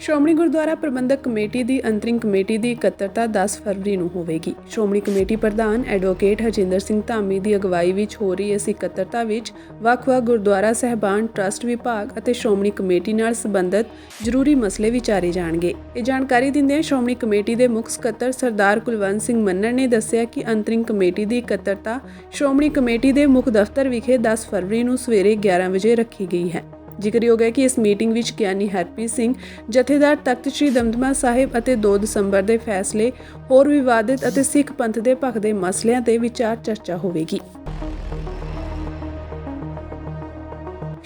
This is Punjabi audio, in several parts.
ਸ਼੍ਰੋਮਣੀ ਗੁਰਦੁਆਰਾ ਪ੍ਰਬੰਧਕ ਕਮੇਟੀ ਦੀ ਅੰਤਰਿਮ ਕਮੇਟੀ ਦੀ ਇਕੱਤਰਤਾ 10 ਫਰਵਰੀ ਨੂੰ ਹੋਵੇਗੀ। ਸ਼੍ਰੋਮਣੀ ਕਮੇਟੀ ਪ੍ਰਧਾਨ ਐਡਵੋਕੇਟ ਹਰਜਿੰਦਰ ਸਿੰਘ ਧਾਮੀ ਦੀ ਅਗਵਾਈ ਵਿੱਚ ਹੋ ਰਹੀ ਇਸ ਇਕੱਤਰਤਾ ਵਿੱਚ ਵੱਖ-ਵੱਖ ਗੁਰਦੁਆਰਾ ਸਹਿਬਾਨ, ਟਰੱਸਟ ਵਿਭਾਗ ਅਤੇ ਸ਼੍ਰੋਮਣੀ ਕਮੇਟੀ ਨਾਲ ਸੰਬੰਧਿਤ ਜ਼ਰੂਰੀ ਮਸਲੇ ਵਿਚਾਰੇ ਜਾਣਗੇ। ਇਹ ਜਾਣਕਾਰੀ ਦਿੰਦਿਆਂ ਸ਼੍ਰੋਮਣੀ ਕਮੇਟੀ ਦੇ ਮੁੱਖ ਸਕੱਤਰ ਸਰਦਾਰ ਕੁਲਵੰਤ ਸਿੰਘ ਮੰਨਣ ਨੇ ਦੱਸਿਆ ਕਿ ਅੰਤਰਿਮ ਕਮੇਟੀ ਦੀ ਇਕੱਤਰਤਾ ਸ਼੍ਰੋਮਣੀ ਕਮੇਟੀ ਦੇ ਮੁੱਖ ਦਫ਼ਤਰ ਵਿਖੇ 10 ਫਰਵਰੀ ਨੂੰ ਸਵੇਰੇ 11 ਵਜੇ ਰੱਖੀ ਗਈ ਹੈ। ਜ਼ਿਕਰਯੋਗ ਹੈ ਕਿ ਇਸ ਮੀਟਿੰਗ ਵਿੱਚ ਗਿਆਨੀ ਹਰਪ੍ਰੀਤ ਸਿੰਘ, ਜਥੇਦਾਰ ਤਖਤ ਸ੍ਰੀ ਦਮਦਮਾ ਸਾਹਿਬ ਅਤੇ 2 ਦਸੰਬਰ ਦੇ ਫੈਸਲੇ, ਹੋਰ ਵਿਵਾਦਿਤ ਅਤੇ ਸਿੱਖ ਪੰਥ ਦੇ ਪੱਖ ਦੇ ਮਸਲਿਆਂ ਤੇ ਵਿਚਾਰ ਚਰਚਾ ਹੋਵੇਗੀ।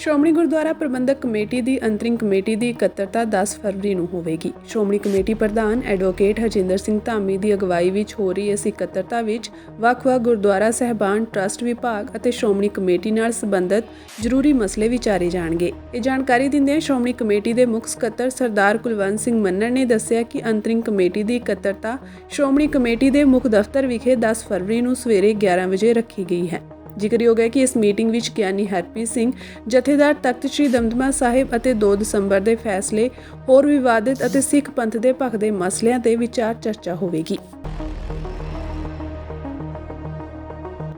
ਸ਼੍ਰੋਮਣੀ ਗੁਰਦੁਆਰਾ ਪ੍ਰਬੰਧਕ ਕਮੇਟੀ ਦੀ ਅੰਤਰਿਮ ਕਮੇਟੀ ਦੀ ਇਕੱਤਰਤਾ 10 ਫਰਵਰੀ ਨੂੰ ਹੋਵੇਗੀ। ਸ਼੍ਰੋਮਣੀ ਕਮੇਟੀ ਪ੍ਰਧਾਨ ਐਡਵੋਕੇਟ ਹਰਜਿੰਦਰ ਸਿੰਘ ਧਾਮੀ ਦੀ ਅਗਵਾਈ ਵਿੱਚ ਹੋ ਰਹੀ ਇਸ ਇਕੱਤਰਤਾ ਵਿੱਚ ਵੱਖ-ਵੱਖ ਗੁਰਦੁਆਰਾ ਸਹਿਬਾਨ, ਟਰੱਸਟ ਵਿਭਾਗ ਅਤੇ ਸ਼੍ਰੋਮਣੀ ਕਮੇਟੀ ਨਾਲ ਸੰਬੰਧਿਤ ਜ਼ਰੂਰੀ ਮਸਲੇ ਵਿਚਾਰੇ ਜਾਣਗੇ। ਇਹ ਜਾਣਕਾਰੀ ਦਿੰਦਿਆਂ ਸ਼੍ਰੋਮਣੀ ਕਮੇਟੀ ਦੇ ਮੁੱਖ ਸਕੱਤਰ ਸਰਦਾਰ ਕੁਲਵੰਤ ਸਿੰਘ ਮੰਨਣ ਨੇ ਦੱਸਿਆ ਕਿ ਅੰਤਰਿਮ ਕਮੇਟੀ ਦੀ ਇਕੱਤਰਤਾ ਸ਼੍ਰੋਮਣੀ ਕਮੇਟੀ ਦੇ ਮੁੱਖ ਦਫ਼ਤਰ ਵਿਖੇ 10 ਫਰਵਰੀ ਨੂੰ ਸਵੇਰੇ 11 ਵਜੇ ਰੱਖੀ ਗਈ ਹੈ। ਜ਼ਿਕਰਯੋਗ ਹੈ ਕਿ ਇਸ ਮੀਟਿੰਗ ਵਿੱਚ ਗਿਆਨੀ ਹਰਪ੍ਰੀਤ ਸਿੰਘ, ਜਥੇਦਾਰ ਤਖਤ ਸ੍ਰੀ ਦਮਦਮਾ ਸਾਹਿਬ ਅਤੇ 2 ਦਸੰਬਰ ਦੇ ਫੈਸਲੇ, ਹੋਰ ਵਿਵਾਦਿਤ ਅਤੇ ਸਿੱਖ ਪੰਥ ਦੇ ਪੱਖ ਦੇ ਮਸਲਿਆਂ ਤੇ ਵਿਚਾਰ ਚਰਚਾ ਹੋਵੇਗੀ।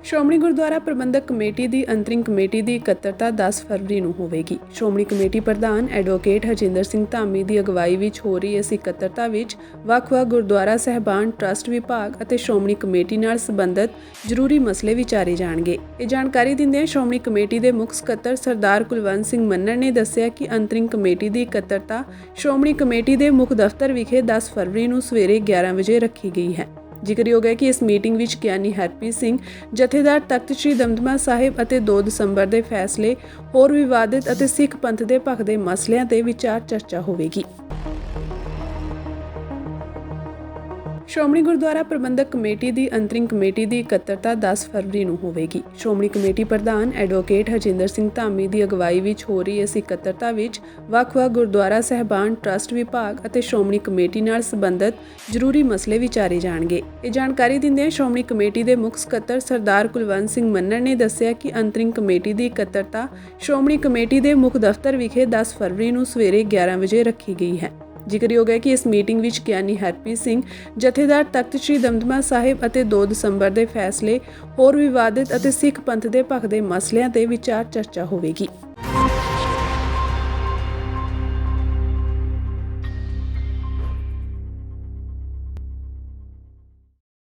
ਸ਼੍ਰੋਮਣੀ ਗੁਰਦੁਆਰਾ ਪ੍ਰਬੰਧਕ ਕਮੇਟੀ ਦੀ ਅੰਤਰਿਮ ਕਮੇਟੀ ਦੀ ਇਕੱਤਰਤਾ 10 ਫਰਵਰੀ ਨੂੰ ਹੋਵੇਗੀ। ਸ਼੍ਰੋਮਣੀ ਕਮੇਟੀ ਪ੍ਰਧਾਨ ਐਡਵੋਕੇਟ ਹਰਜਿੰਦਰ ਸਿੰਘ ਧਾਮੀ ਦੀ ਅਗਵਾਈ ਵਿੱਚ ਹੋ ਰਹੀ ਇਸ ਇਕੱਤਰਤਾ ਵਿੱਚ ਵੱਖ-ਵੱਖ ਗੁਰਦੁਆਰਾ ਸਹਿਬਾਨ, ਟਰੱਸਟ ਵਿਭਾਗ ਅਤੇ ਸ਼੍ਰੋਮਣੀ ਕਮੇਟੀ ਨਾਲ ਸੰਬੰਧਿਤ ਜ਼ਰੂਰੀ ਮਸਲੇ ਵਿਚਾਰੇ ਜਾਣਗੇ। ਇਹ ਜਾਣਕਾਰੀ ਦਿੰਦਿਆਂ ਸ਼੍ਰੋਮਣੀ ਕਮੇਟੀ ਦੇ ਮੁੱਖ ਸਕੱਤਰ ਸਰਦਾਰ ਕੁਲਵੰਤ ਸਿੰਘ ਮੰਨਣ ਨੇ ਦੱਸਿਆ ਕਿ ਅੰਤਰਿਮ ਕਮੇਟੀ ਦੀ ਇਕੱਤਰਤਾ ਸ਼੍ਰੋਮਣੀ ਕਮੇਟੀ ਦੇ ਮੁੱਖ ਦਫ਼ਤਰ ਵਿਖੇ 10 ਫਰਵਰੀ ਨੂੰ ਸਵੇਰੇ 11 ਵਜੇ ਰੱਖੀ ਗਈ ਹੈ। ਜ਼ਿਕਰਯੋਗ ਹੈ ਕਿ ਇਸ ਮੀਟਿੰਗ ਵਿੱਚ ਗਿਆਨੀ ਹਰਪ੍ਰੀਤ ਸਿੰਘ, ਜਥੇਦਾਰ ਤਖਤ ਸ੍ਰੀ ਦਮਦਮਾ ਸਾਹਿਬ ਅਤੇ 2 ਦਸੰਬਰ ਦੇ ਫੈਸਲੇ, ਹੋਰ ਵਿਵਾਦਿਤ ਅਤੇ ਸਿੱਖ ਪੰਥ ਦੇ ਪੱਖ ਦੇ ਮਸਲਿਆਂ ਤੇ ਵਿਚਾਰ ਚਰਚਾ ਹੋਵੇਗੀ। ਸ਼੍ਰੋਮਣੀ ਗੁਰਦੁਆਰਾ ਪ੍ਰਬੰਧਕ ਕਮੇਟੀ ਦੀ ਅੰਤਰਿੰਗ ਕਮੇਟੀ ਦੀ ਇਕੱਤਰਤਾ 10 ਫਰਵਰੀ ਨੂੰ ਹੋਵੇਗੀ। ਸ਼੍ਰੋਮਣੀ ਕਮੇਟੀ ਪ੍ਰਧਾਨ ਐਡਵੋਕੇਟ ਹਰਜਿੰਦਰ ਸਿੰਘ ਧਾਮੀ ਦੀ ਅਗਵਾਈ ਵਿੱਚ ਹੋ ਰਹੀ ਇਸ ਇਕੱਤਰਤਾ ਵਿੱਚ ਵੱਖ-ਵੱਖ ਗੁਰਦੁਆਰਾ ਸਹਿਬਾਨ, ਟਰੱਸਟ ਵਿਭਾਗ ਅਤੇ ਸ਼੍ਰੋਮਣੀ ਕਮੇਟੀ ਨਾਲ ਸੰਬੰਧਿਤ ਜ਼ਰੂਰੀ ਮਸਲੇ ਵਿਚਾਰੇ ਜਾਣਗੇ। ਇਹ ਜਾਣਕਾਰੀ ਦਿੰਦਿਆਂ ਸ਼੍ਰੋਮਣੀ ਕਮੇਟੀ ਦੇ ਮੁੱਖ ਸਕੱਤਰ ਸਰਦਾਰ ਕੁਲਵੰਤ ਸਿੰਘ ਮੰਨਣ ਨੇ ਦੱਸਿਆ ਕਿ ਅੰਤਰਿੰਗ ਕਮੇਟੀ ਦੀ ਇਕੱਤਰਤਾ ਸ਼੍ਰੋਮਣੀ ਕਮੇਟੀ ਦੇ ਮੁੱਖ ਦਫ਼ਤਰ ਵਿਖੇ 10 ਫਰਵਰੀ ਨੂੰ ਸਵੇਰੇ 11 ਵਜੇ ਰੱਖੀ ਗਈ ਹੈ। ਜ਼ਿਕਰਯੋਗ ਹੈ ਕਿ ਇਸ ਮੀਟਿੰਗ ਵਿੱਚ ਗਿਆਨੀ ਹਰਪ੍ਰੀਤ ਸਿੰਘ, ਜਥੇਦਾਰ ਤਖਤ ਸ੍ਰੀ ਦਮਦਮਾ ਸਾਹਿਬ ਅਤੇ 2 ਦਸੰਬਰ ਦੇ ਫੈਸਲੇ, ਹੋਰ ਵਿਵਾਦਿਤ ਅਤੇ ਸਿੱਖ ਪੰਥ ਦੇ ਪੱਖ ਦੇ ਮਸਲਿਆਂ ਤੇ ਵਿਚਾਰ ਚਰਚਾ ਹੋਵੇਗੀ।